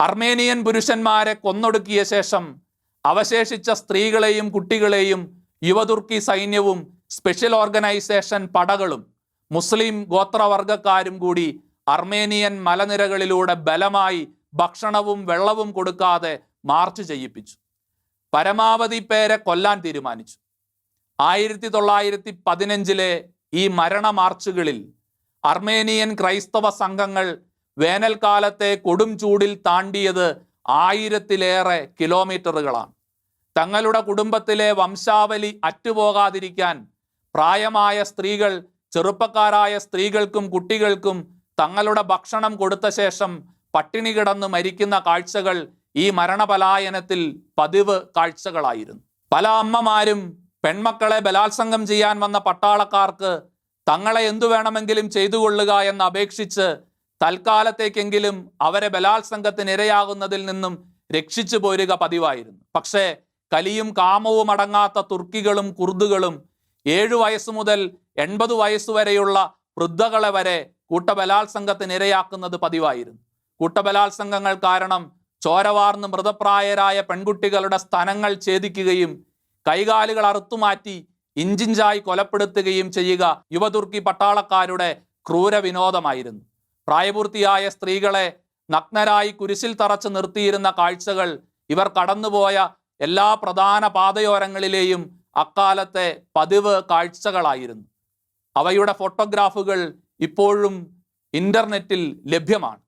അർമേനിയൻ പുരുഷന്മാരെ കൊന്നൊടുക്കിയ ശേഷം അവശേഷിച്ച സ്ത്രീകളെയും കുട്ടികളെയും യുവതുർക്കി സൈന്യവും സ്പെഷ്യൽ ഓർഗനൈസേഷൻ പടകളും മുസ്ലിം ഗോത്രവർഗക്കാരും കൂടി അർമേനിയൻ മലനിരകളിലൂടെ ബലമായി ഭക്ഷണവും വെള്ളവും കൊടുക്കാതെ മാർച്ച് ചെയ്യിപ്പിച്ചു. പരമാവധി പേരെ കൊല്ലാൻ തീരുമാനിച്ചു. ആയിരത്തി തൊള്ളായിരത്തി പതിനഞ്ചിലെ ഈ മരണ മാർച്ചുകളിൽ അർമേനിയൻ ക്രൈസ്തവ സംഘങ്ങൾ വേനൽക്കാലത്തെ കൊടും ചൂടിൽ താണ്ടിയത് ആയിരത്തിലേറെ കിലോമീറ്ററുകളാണ് തങ്ങളുടെ കുടുംബത്തിലെ വംശാവലി അറ്റുപോകാതിരിക്കാൻ പ്രായമായ സ്ത്രീകൾ ചെറുപ്പക്കാരായ സ്ത്രീകൾക്കും കുട്ടികൾക്കും തങ്ങളുടെ ഭക്ഷണം കൊടുത്ത ശേഷം പട്ടിണി കിടന്ന് മരിക്കുന്ന കാഴ്ചകൾ ഈ മരണപലായനത്തിൽ പതിവ് കാഴ്ചകളായിരുന്നു. പല അമ്മമാരും പെൺമക്കളെ ബലാത്സംഗം ചെയ്യാൻ വന്ന പട്ടാളക്കാർക്ക് തങ്ങളെ എന്തു വേണമെങ്കിലും ചെയ്തു കൊള്ളുക എന്ന് അപേക്ഷിച്ച് തൽക്കാലത്തേക്കെങ്കിലും അവരെ ബലാത്സംഗത്തിനിരയാകുന്നതിൽ നിന്നും രക്ഷിച്ചു പോരുക പതിവായിരുന്നു. പക്ഷേ കലിയും കാമവും അടങ്ങാത്ത തുർക്കികളും കുർദുകളും ഏഴു വയസ്സ് മുതൽ എൺപത് വയസ്സ് വരെയുള്ള വൃദ്ധകളെ വരെ കൂട്ടബലാത്സംഗത്തിന് ഇരയാക്കുന്നത് പതിവായിരുന്നു. കൂട്ടബലാത്സംഗങ്ങൾ കാരണം ചോരവാർന്ന് മൃതപ്രായരായ പെൺകുട്ടികളുടെ സ്ഥലങ്ങൾ ഛേദിക്കുകയും കൈകാലുകൾ അറുത്തുമാറ്റി ഇഞ്ചിഞ്ചായി കൊലപ്പെടുത്തുകയും ചെയ്യുക യുവതുർക്കി പട്ടാളക്കാരുടെ ക്രൂര വിനോദമായിരുന്നു പ്രായപൂർത്തിയായ സ്ത്രീകളെ നഗ്നരായി കുരിശിൽ തറച്ച് നിർത്തിയിരുന്ന കാഴ്ചകൾ ഇവർ കടന്നുപോയ എല്ലാ പ്രധാന പാതയോരങ്ങളിലെയും അക്കാലത്തെ പതിവ് കാഴ്ചകളായിരുന്നു. അവയുടെ ഫോട്ടോഗ്രാഫുകൾ ഇപ്പോഴും ഇന്റർനെറ്റിൽ ലഭ്യമാണ്.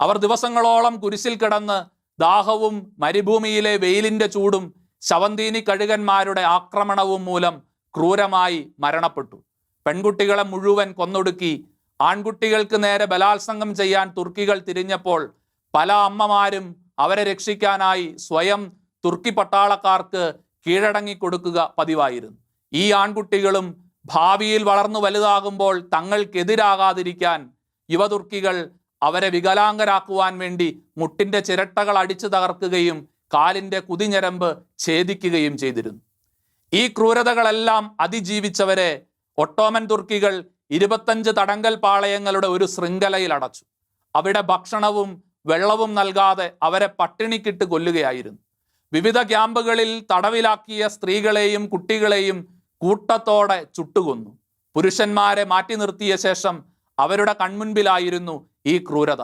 അവർ ദിവസങ്ങളോളം കുരിശിൽ കിടന്ന് ദാഹവും മരുഭൂമിയിലെ വെയിലിന്റെ ചൂടും ശവന്തീനി കഴുകന്മാരുടെ ആക്രമണവും മൂലം ക്രൂരമായി മരണപ്പെട്ടു. പെൺകുട്ടികളെ മുഴുവൻ കൊന്നൊടുക്കി ആൺകുട്ടികൾക്ക് നേരെ ബലാത്സംഗം ചെയ്യാൻ തുർക്കികൾ തിരിഞ്ഞപ്പോൾ പല അമ്മമാരും അവരെ രക്ഷിക്കാനായി സ്വയം തുർക്കി പട്ടാളക്കാർക്ക് കീഴടങ്ങി കൊടുക്കുക പതിവായിരുന്നു. ഈ ആൺകുട്ടികളും ഭാവിയിൽ വളർന്നു വലുതാകുമ്പോൾ തങ്ങൾക്കെതിരാകാതിരിക്കാൻ യുവതുർക്കികൾ അവരെ വികലാംഗരാക്കുവാൻ വേണ്ടി മുട്ടിന്റെ ചിരട്ടകൾ അടിച്ചു തകർക്കുകയും കാലിന്റെ കുതിഞ്ഞരമ്പ് ഛേദിക്കുകയും ചെയ്തിരുന്നു. ഈ ക്രൂരതകളെല്ലാം അതിജീവിച്ചവരെ ഒട്ടോമൻ തുർക്കികൾ ഇരുപത്തഞ്ച് തടങ്കൽ പാളയങ്ങളുടെ ഒരു ശൃംഖലയിൽ അടച്ചു. അവിടെ ഭക്ഷണവും വെള്ളവും നൽകാതെ അവരെ പട്ടിണിക്കിട്ട് കൊല്ലുകയായിരുന്നു. വിവിധ ക്യാമ്പുകളിൽ തടവിലാക്കിയ സ്ത്രീകളെയും കുട്ടികളെയും കൂട്ടത്തോടെ ചുട്ടുകൊന്നു. പുരുഷന്മാരെ മാറ്റി നിർത്തിയ ശേഷം അവരുടെ കൺമുൻപിലായിരുന്നു ഈ ക്രൂരത.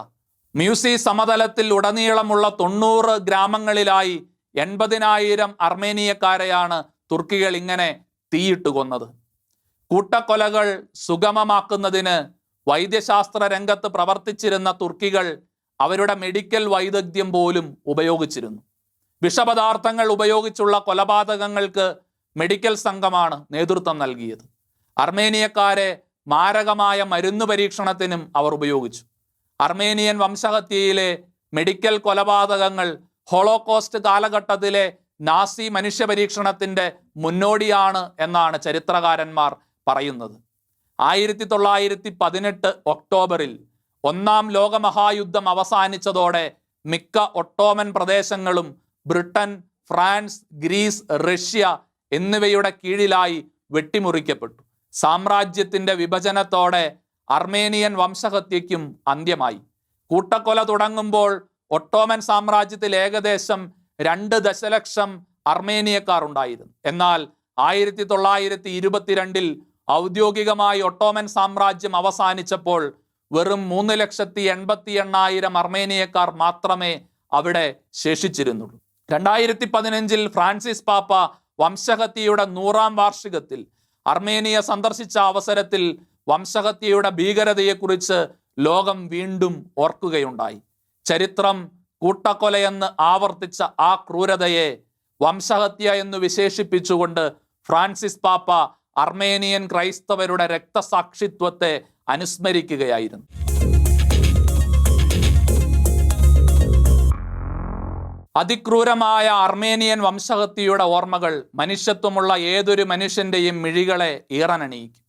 മ്യൂസി സമതലത്തിൽ ഉടനീളമുള്ള തൊണ്ണൂറ് ഗ്രാമങ്ങളിലായി എൺപതിനായിരം അർമേനിയക്കാരെയാണ് തുർക്കികൾ ഇങ്ങനെ തീയിട്ട് കൊന്നത്. കൂട്ടക്കൊലകൾ സുഗമമാക്കുന്നതിന് വൈദ്യശാസ്ത്ര രംഗത്ത് പ്രവർത്തിച്ചിരുന്ന തുർക്കികൾ അവരുടെ മെഡിക്കൽ വൈദഗ്ധ്യം പോലും ഉപയോഗിച്ചിരുന്നു. വിഷപദാർത്ഥങ്ങൾ ഉപയോഗിച്ചുള്ള കൊലപാതകങ്ങൾക്ക് മെഡിക്കൽ സംഘമാണ് നേതൃത്വം നൽകിയത്. അർമേനിയക്കാരെ മാരകമായ മരുന്ന് പരീക്ഷണത്തിനും അവർ ഉപയോഗിച്ചു. അർമേനിയൻ വംശഹത്യയിലെ മെഡിക്കൽ കൊലപാതകങ്ങൾ ഹോളോകോസ്റ്റ് കാലഘട്ടത്തിലെ നാസി മനുഷ്യ പരീക്ഷണത്തിന്റെ മുന്നോടിയാണ് എന്നാണ് ചരിത്രകാരന്മാർ പറയുന്നത്. ആയിരത്തി തൊള്ളായിരത്തി പതിനെട്ട് ഒക്ടോബറിൽ ഒന്നാം ലോകമഹായുദ്ധം അവസാനിച്ചതോടെ മിക്ക ഒട്ടോമൻ പ്രദേശങ്ങളും ബ്രിട്ടൻ ഫ്രാൻസ് ഗ്രീസ് റഷ്യ എന്നിവയുടെ കീഴിലായി വെട്ടിമുറിക്കപ്പെട്ടു. സാമ്രാജ്യത്തിന്റെ വിഭജനത്തോടെ അർമേനിയൻ വംശഹത്യയ്ക്കും അന്ത്യമായി. കൂട്ടക്കൊല തുടങ്ങുമ്പോൾ ഒട്ടോമൻ സാമ്രാജ്യത്തിൽ ഏകദേശം രണ്ട് ദശലക്ഷം അർമേനിയക്കാർ ഉണ്ടായിരുന്നു. എന്നാൽ ആയിരത്തി തൊള്ളായിരത്തി ഇരുപത്തിരണ്ടിൽ ഔദ്യോഗികമായി ഒട്ടോമൻ സാമ്രാജ്യം അവസാനിച്ചപ്പോൾ വെറും മൂന്ന് ലക്ഷത്തി എൺപത്തി എണ്ണായിരം അർമേനിയക്കാർ മാത്രമേ അവിടെ ശേഷിച്ചിരുന്നുള്ളൂ. രണ്ടായിരത്തി പതിനഞ്ചിൽ ഫ്രാൻസിസ് പാപ്പ വംശഹത്യയുടെ നൂറാം വാർഷികത്തിൽ അർമേനിയ സന്ദർശിച്ച അവസരത്തിൽ വംശഹത്യയുടെ ഭീകരതയെക്കുറിച്ച് ലോകം വീണ്ടും ഓർക്കുകയുണ്ടായി. ചരിത്രം കൂട്ടക്കൊലയെന്ന് ആവർത്തിച്ച ആ ക്രൂരതയെ വംശഹത്യ എന്ന് വിശേഷിപ്പിച്ചുകൊണ്ട് ഫ്രാൻസിസ് പാപ്പ അർമേനിയൻ ക്രൈസ്തവരുടെ രക്തസാക്ഷിത്വത്തെ അനുസ്മരിക്കുകയായിരുന്നു. അതിക്രൂരമായ അർമേനിയൻ വംശഹത്യയുടെ ഓർമ്മകൾ മനുഷ്യത്വമുള്ള ഏതൊരു മനുഷ്യന്റെയും മിഴികളെ ഈറനണിയിക്കും.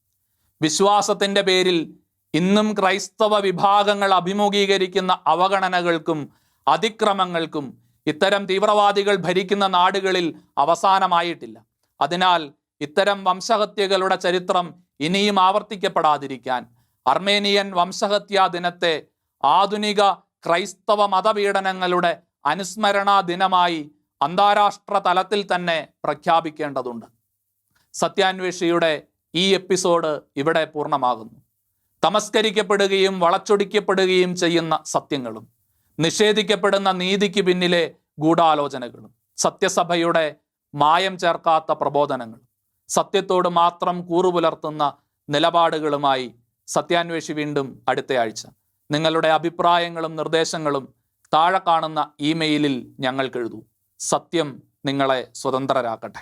വിശ്വാസത്തിന്റെ പേരിൽ ഇന്നും ക്രൈസ്തവ വിഭാഗങ്ങൾ അഭിമുഖീകരിക്കുന്ന അവഗണനകൾക്കും അതിക്രമങ്ങൾക്കും ഇത്തരം തീവ്രവാദികൾ ഭരിക്കുന്ന നാടുകളിൽ അവസാനമായിട്ടില്ല. അതിനാൽ ഇത്തരം വംശഹത്യകളുടെ ചരിത്രം ഇനിയും ആവർത്തിക്കപ്പെടാതിരിക്കാൻ അർമേനിയൻ വംശഹത്യാ ദിനത്തെ ആധുനിക ക്രൈസ്തവ മതപീഡനങ്ങളുടെ അനുസ്മരണാ ദിനമായി അന്താരാഷ്ട്ര തലത്തിൽ തന്നെ പ്രഖ്യാപിക്കേണ്ടതുണ്ട്. സത്യാന്വേഷിയുടെ ഈ എപ്പിസോഡ് ഇവിടെ പൂർണമാകുന്നു. തമസ്കരിക്കപ്പെടുകയും വളച്ചൊടിക്കപ്പെടുകയും ചെയ്യുന്ന സത്യങ്ങളും നിഷേധിക്കപ്പെടുന്ന നീതിക്ക് പിന്നിലെ ഗൂഢാലോചനകളും സത്യസഭയുടെ മായം ചേർക്കാത്ത പ്രബോധനങ്ങളും സത്യത്തോട് മാത്രം കൂറുപുലർത്തുന്ന നിലപാടുകളുമായി സത്യാന്വേഷി വീണ്ടും അടുത്തയാഴ്ച. നിങ്ങളുടെ അഭിപ്രായങ്ങളും നിർദ്ദേശങ്ങളും താഴെ കാണുന്ന ഇമെയിലിൽ ഞങ്ങൾക്കെഴുതൂ സത്യം നിങ്ങളെ സ്വതന്ത്രരാക്കട്ടെ.